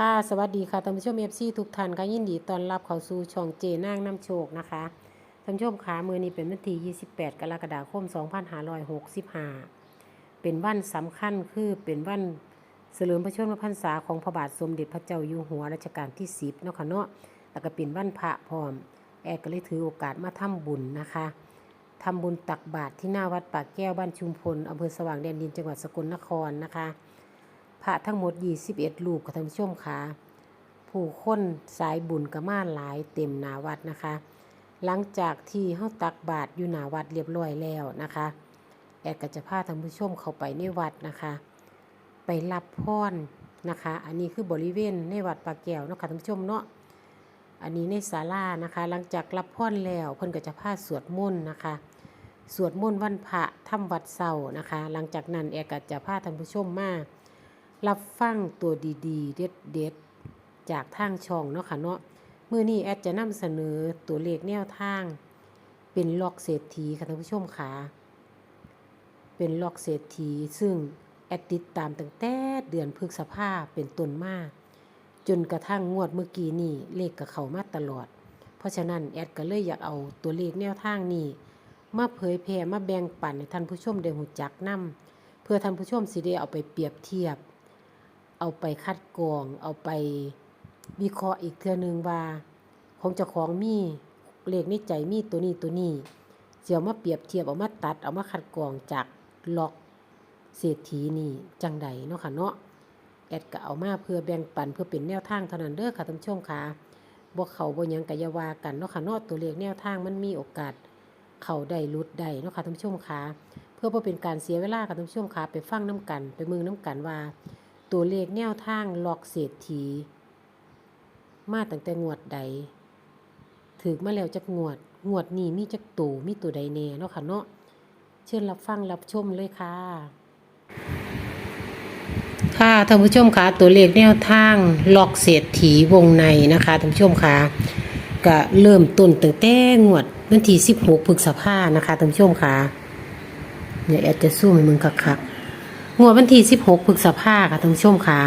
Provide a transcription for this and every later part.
ค่ะ สวัสดีค่ะท่านผู้ชมเอฟซีทุกท่านก็ยินดีต้อนรับเข้าสู่ช่องเจนางน้ำโชคนะคะท่านผู้ชมขามือนี้เป็นวันที่ 28 กรกฎาคม 2565 เป็นวันสำคัญคือเป็นวันเฉลิมพระชนมพรรษาของพระบาทสมเด็จพระเจ้าอยู่หัวรัชกาลที่ 10 เนาะค่ะเนาะแล้วก็เป็นวันพระพร้อม แอร์ก็เลยถือโอกาสมาทำบุญนะคะทำบุญตักบาตรที่หน้าวัดปากแก้วบ้านชุมพลอำเภอสว่างแดนดินจังหวัดสกลนครนะคะ พระทั้งหมด 21 รูปกับท่านผู้ชมค่ะผู้คนสายบุญก็มานหลายเต็มหนาวัดนะคะ หลังจากที่เฮาตักบาตรอยู่หนาวัดเรียบร้อยแล้วนะคะ แอดก็จะพาท่านผู้ชมเข้าไปในวัดนะคะ ไปรับพรนะคะ อันนี้คือบริเวณในวัดปากแก้วเนาะคะท่านผู้ชมเนาะอันนี้ในศาลานะคะ หลังจากรับพรแล้วเพิ่นก็จะพาสวดมนต์นะคะสวดมนต์วันพระทำวัดเศร้านะคะ หลังจากนั้นแอดก็จะพาท่านผู้ชมมา รับฟังตัวดีๆเด็ดเด็ดๆ จากทางช่องเนาะค่ะเนาะเมื่อนี้แอดจะนำเสนอตัวเลขแนวทาง เป็นล็อกเศรษฐีค่ะท่านผู้ชมค่ะเป็นล็อกเศรษฐีซึ่งแอดติดตามตั้งแต่เดือนพฤษภาเป็นต้นมา จนกระทั่งงวดเมื่อกี้นี่เลขกับเขามาตลอด เพราะฉะนั้นแอดก็เลยอยากเอาตัวเลขแนวทางนี้มาเผยแพร่มาแบ่งปันให้ท่านผู้ชมได้หูจักนํเพื่อท่านผู้ชมสิได้เอาไปเปรียบเทียบ เอาไปคัดกรอง เอาไปวิเคราะห์อีกเทื่อหนึงว่า ของเจ้าของมีเลขในใจมีตัวนี้ตัวนี้เสียวมาเปรียบเทียบเอามาตัด เอามาคัดกรองจากล็อกเศรษฐีนี่จังใดเนาะค่ะเนาะแอดก็เอามาเพื่อแบ่งปันเพื่อเป็นแนวทางเท่านั้นเด้อค่ะท่านผู้ชมค่ะบ่เขาบ่ยังกะยาวากันเนาะค่ะเนาะตัวเลขแนวทางมันมีโอกาส เขาได้ลุดได้เนาะค่ะท่านผู้ชมค่ะเพื่อบ่เป็นการเสียเวลาค่ะท่านผู้ชมค่ะไปฟังน้กัน ไปมือน้กันว่า ตัวเลขแนวทางหลอกเศรษฐี มาตั้งแต่งวดใดถือมาแล้วจักงวด งวดนี้มีจักตูมีตัวใดแน่เนาะค่ะเนาะเชิญรับฟังรับชมเลยค่ะ ค่ะท่านผู้ชมคะตัวเลขแนวทางหลอกเศรษฐีวงในนะคะท่านผู้ชมคะก็เริ่มต้นตั้งแต่งวดวันที่16พฤษภานะคะท่านผู้ชมคะเนี่ยแอดจะสู้ให้มึงคักๆ งวดวันที่ 16พฤษภาค่ะท่านผู้ชมค่ะ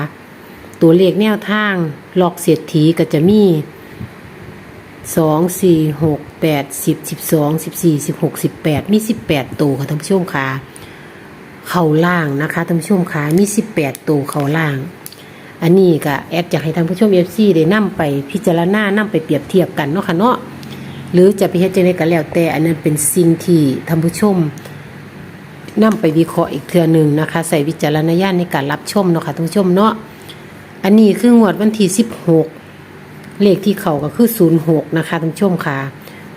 ตัวเลขแนวทางหลอกเสียดถีก็จะมี 2 4 6 8 10 12 14 16 18 มี 18 ตัวค่ะท่านผู้ชมค่ะ เข่าล่างนะคะท่านผู้ชมค่ะ มี 18 ตัวเข่าล่าง อันนี้ก็แอดจะให้ท่านผู้ชม FC ได้นํไปพิจารณานํไปเปรียบเทียบกันเนาะค่ะเนาะหรือจะไปเฮ็ดจังไดก็แล้วแต่อันนั้นเป็นสิ่งที่ท่านผู้ชม นำไปวิเคราะห์อีกเทื่อหนึ่งนะคะใส่วิจารณญาณในการรับชมเนาะค่ะท่านผู้ชมเนาะอันนี้คืองวดวันที่16 เลขที่เขาก็คือ06นะคะท่านผู้ชมค่ะ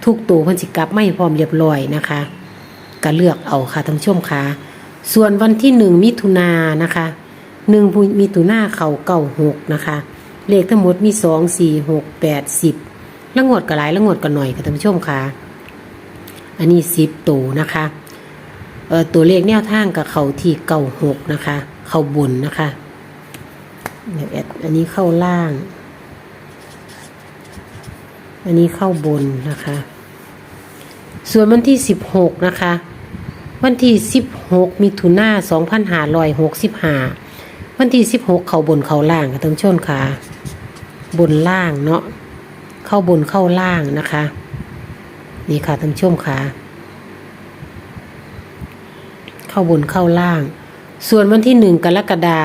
ทุกตัวพันสิกลับไม่พร้อมเรียบร้อยนะคะก็เลือกเอาค่ะท่านผู้ชมค่ะ ส่วนวันที่หนึ่งมิถุนานะคะหนึ่งมิถุนาเขาเก้าหกนะคะ เลขทั้งหมดมีสองสี่หกแปดสิบละงวดก็หลายละงวดก็หน่อยค่ะท่านผู้ชมค่ะ อันนี้สิบตัวนะคะ ตัวเลขแนวทางกับเขาที่เก้าหกนะคะ เข้าบนนะคะเนี่ยแอดอันนี้เข้าล่าง อันนี้เข้าบนนะคะ ส่วนวันที่สิบหกนะคะ วันที่สิบหกมิถุนาสองพันห้าร้อยหกสิบห้าวันที่สิบหกเขาบนเขาล่างค่ะท่านชมค่ะ บนล่างเนาะเข้าบนเข้าล่างนะคะ นี่ค่ะท่านชมค่ะ เข้าบนเข้าล่าง ส่วนวันที่หนึ่งกรกฎา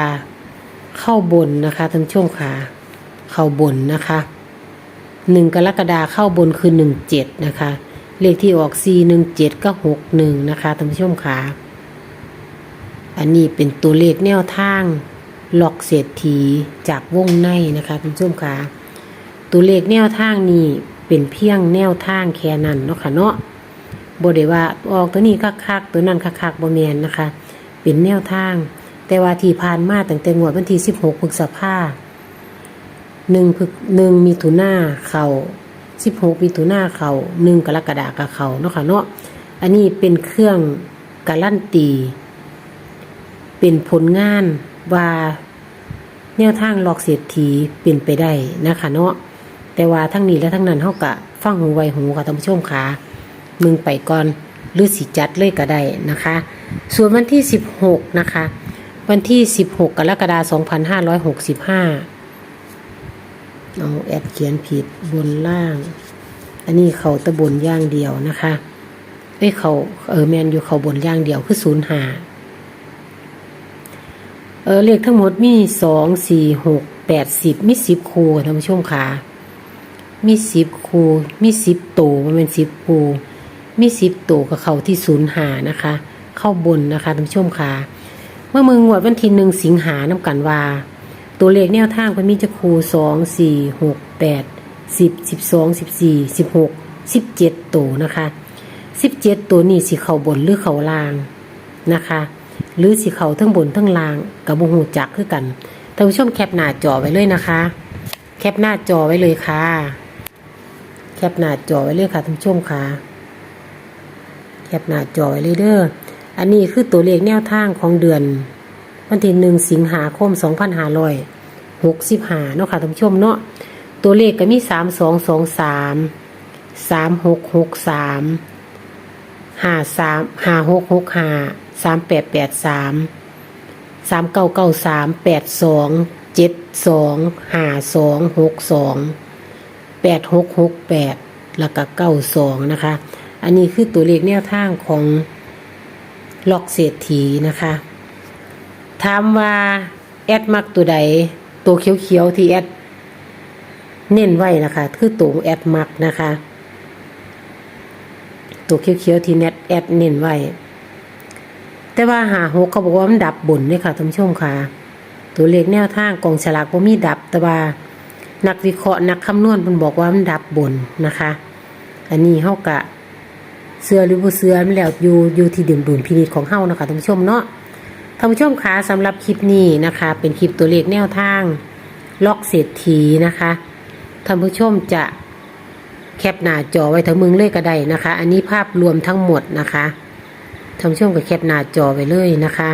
เข้าบนนะคะท่านผู้ชมค่ะเข้าบนนะคะหนึ่งกรกฎาเข้าบนคือหนึ่งเจ็ดนะคะเลขที่ออกสี่หนึ่งเจ็ดก็หกหนึ่งนะคะท่านผู้ชมค่ะอันนี้เป็นตัวเลขแนวทางหลอกเศรษฐีจากวงในนะคะท่านผู้ชมค่ะตัวเลขแนวทางนี้เป็นเพียงแนวทางแค่นั้นเนาะค่ะเนาะ บ่ได้ว่าออกตัวนี้คักๆตัวนั้นคักๆบ่แมนนะคะ เป็นแนวทาง แต่ว่าที่ผ่านมาตั้งแต่งวดวันที่16พฤษภาหนึ่งพฤหนึ่งมิถุนาเข้า16มิถุนาเข้าหนึ่งกรกฎาคมเขาเนาะค่ะเนาะอันนี้เป็นเครื่องการันตี เป็นผลงานว่าแนวทางหลอกเศรษฐีเป็นไปได้นะคะเนาะแต่ว่าทั้งนี้และทั้งนั้นเฮากะฟังหูไวหูค่ะท่านผู้ชมค่ะ มึงไปก่อนหรือสิจัดเลยก็ได้นะคะ ส่วนวันที่ 16 นะคะ วันที่ 16 กรกฎาคม2565เอาแอดเขียนผิดบนล่าง อันนี้เขาตะบนย่างเดียวนะคะเอ้ยเขาเออแมนอยู่เขาบนย่างเดียวคือศูนย์หาเออเลขทั้งหมดมีสองสี่หกแปดสิบมีสิบคูท่านผู้ชมค่ะมีสิบคูมีสิบตัวมันเป็นสิบคู มีสิบตัวกับเขาที่ศูนย์หานะคะ เข้าบนนะคะท่านผู้ชมค่ะ เมื่อมืองวดวันที่หนึ่งสิงหาน้ำกันว่า ตัวเลขแนวทางมันมีจะคูสองสี่หกแปดสิบสิบสองสิบสี่สิบหกสิบเจ็ดตัวนะคะสิบเจ็ดตัวนี่สิเขาบนหรือเขาล่างนะคะ หรือสิเขาทั้งบนทั้งล่างกับบูหูจักคือกันท่านผู้ชมแคปหน้าจอไว้เลยนะคะ แคปหน้าจอไว้เลยค่ะ แคปหน้าจอไว้เลยค่ะท่านผู้ชมค่ะ แคปหน้าจอไว้เลยเด้ออันนี้คือตัวเลขแนวทางของเดือน วันที่หนึ่งสิงหาคมสองพันห้าร้อยหกสิบห้าเนาะค่ะท่านผู้ชมเนาะตัวเลขก็มีสามสองสองสามสามหกหกสามห้าสามห้าหกหกห้าสามแปดแปดสามสามเก้าเก้าสามแปดสองเจ็ดสองห้าสองหกสองแปดหกหกแปดแล้วก็เก้าสองนะคะ อันนี้คือตัวเลขแนวทางของล็อกเศรษฐีนะคะ ถามว่าแอดมักตัวใด ตัวเขียวๆที่แอดเน้นไว้นะคะ คือตัวแอดมักนะคะ ตัวเขียวๆที่เน็ตแอดเน้นไว้ แต่ว่าหาหกเขาบอกว่ามันดับบนเลยค่ะท่านผู้ชมค่ะ ตัวเลขแนวทางกองฉลากว่ามีดับ แต่ว่านักวิเคราะห์นักคำนวณมันบอกว่ามันดับบนนะคะ อันนี้เฮากะ เสือหรือบ่เสือมันแล้วอยู่อยู่ที่ดื่มดุลพินิจของเฮานะคะท่านผู้ชมเนาะท่านผู้ชมคะสำหรับคลิปนี้นะคะ เป็นคลิปตัวเลขแนวทางล็อกเศรษฐีนะคะท่านผู้ชมจะแคปหน้าจอไว้ทั้งมึงเลยก็ได้นะคะ อันนี้ภาพรวมทั้งหมดนะคะท่านผู้ชมก็แคปหน้าจอไว้เลยนะคะ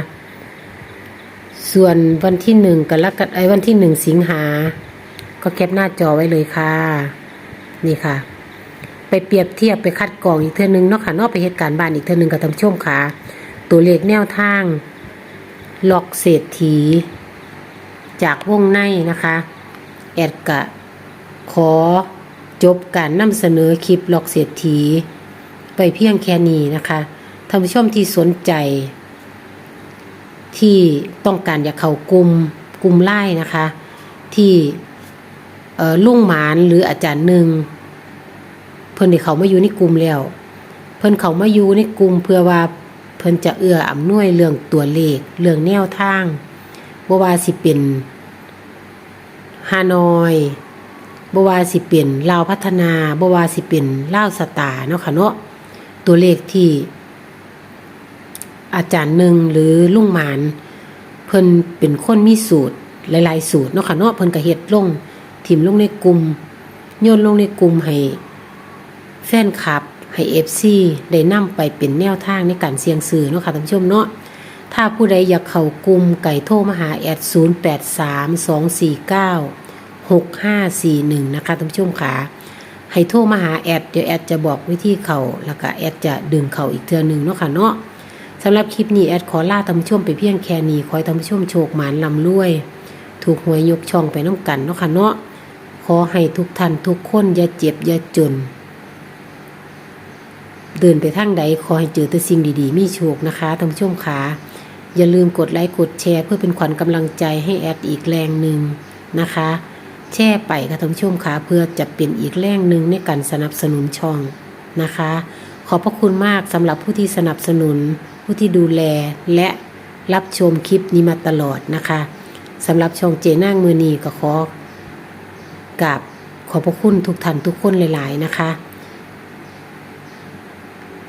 ส่วนวันที่หนึ่งกันละกันไอ้วันที่หนึ่งสิงหา ก็แคปหน้าจอไว้เลยค่ะ นี่ค่ะ ไปเปรียบเทียบไปคัดกรองอีกเท่านึงเนาะค่ะนอกไปเหตุการณ์บ้านอีกเท่านึงกับท่านผู้ชมค่ะ ตัวเลขแนวทางล็อกเศรษฐี จากวงในนะคะ แอดกะ ขอจบการนำเสนอคลิปล็อกเศรษฐี ไปเพียงแค่นี้นะคะท่านผู้ชมที่สนใจ ที่ต้องการอยากเข้ากลุ่มกลุ่มไล่นะคะ ที่เอ่งหมานหรืออาจารย์หนึ่ง พิ่นที่เขามาอยู่ในกลุ่มแล้ว เพิ่นเขามาอยู่ในกลุ่มเพื่อว่าเพิ่นจะเอื้ออำนวยเรื่องตัวเลขเรื่องแนวทางบ่ว่าสิเป็นฮานอยบว่าสิเป็นลาวพัฒนาบว่าสิเป็นลาวสตาเนาะค่ะเนาะตัวเลขที่ อาจารย์หนึ่งหรือลุงหมาน เพิ่นเป็นคนมีสูตรหลาย ๆ สูตรเนาะค่ะเนาะเพิ่นก็เฮ็ดลงทิมลงในกลุ่มโยนลงในกลุ่มให้ แฟนคลับให้เอฟซีได้นำไปเป็นแนวทางในการเสี่ยงซื้อเนาะค่ะท่านผู้ชมเนาะถ้าผู้ใดอยากเข้ากลุ่มไก่โทรมาหาแอด0 8 3 2 4 9 6 5 4 1 นะคะท่านผู้ชมค่ะให้โทรมาหาแอดเดี๋ยวแอดจะบอกวิธีเข้าแล้วก็แอดจะดึงเข้าอีกเทื่อหนึงเนาะค่ะเนาะสำหรับคลิปนี้แอดขอลาท่านผู้ชมไปเพียงแค่นี้ขอให้ท่านผู้ชมโชคหมานลำรวย ถูกหวยยกช่องไปน้ำกันเนาะค่ะเนาะขอให้ทุกท่านทุกคนอย่าเจ็บอย่าจน เดินไปทางใดขอให้เจอแต่สิ่งดีๆ มีโชคนะคะท่านผู้ชมขาอย่าลืมกดไลค์กดแชร์ เพื่อเป็นขวัญกำลังใจให้แอดอีกแรงหนึ่งนะคะ แช่ไปค่ะท่านผู้ชมขาเพื่อจะเป็นอีกแรงหนึ่งในการสนับสนุนช่องนะคะ ขอบพระคุณมากสำหรับผู้ที่สนับสนุน ผู้ที่ดูแลและรับชมคลิปนี้มาตลอดนะคะสำหรับช่องเจน่างมือนีก็ขอกราบขอบพระคุณทุกท่านทุกคนหลาย ๆ นะคะ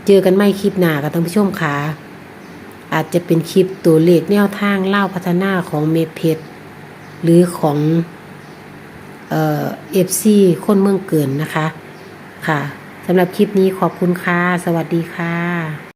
เจอกันไม่คลิปหน้ากับท่านผู้ชมค่ะอาจจะเป็นคลิปตัวเลขแนวทางเล่าพัฒนาของเมเพชรหรือของเอ่อฟซีคนเมืองเกินนะคะ ค่ะสำหรับคลิปนี้ขอบคุณค่ะ สวัสดีค่ะ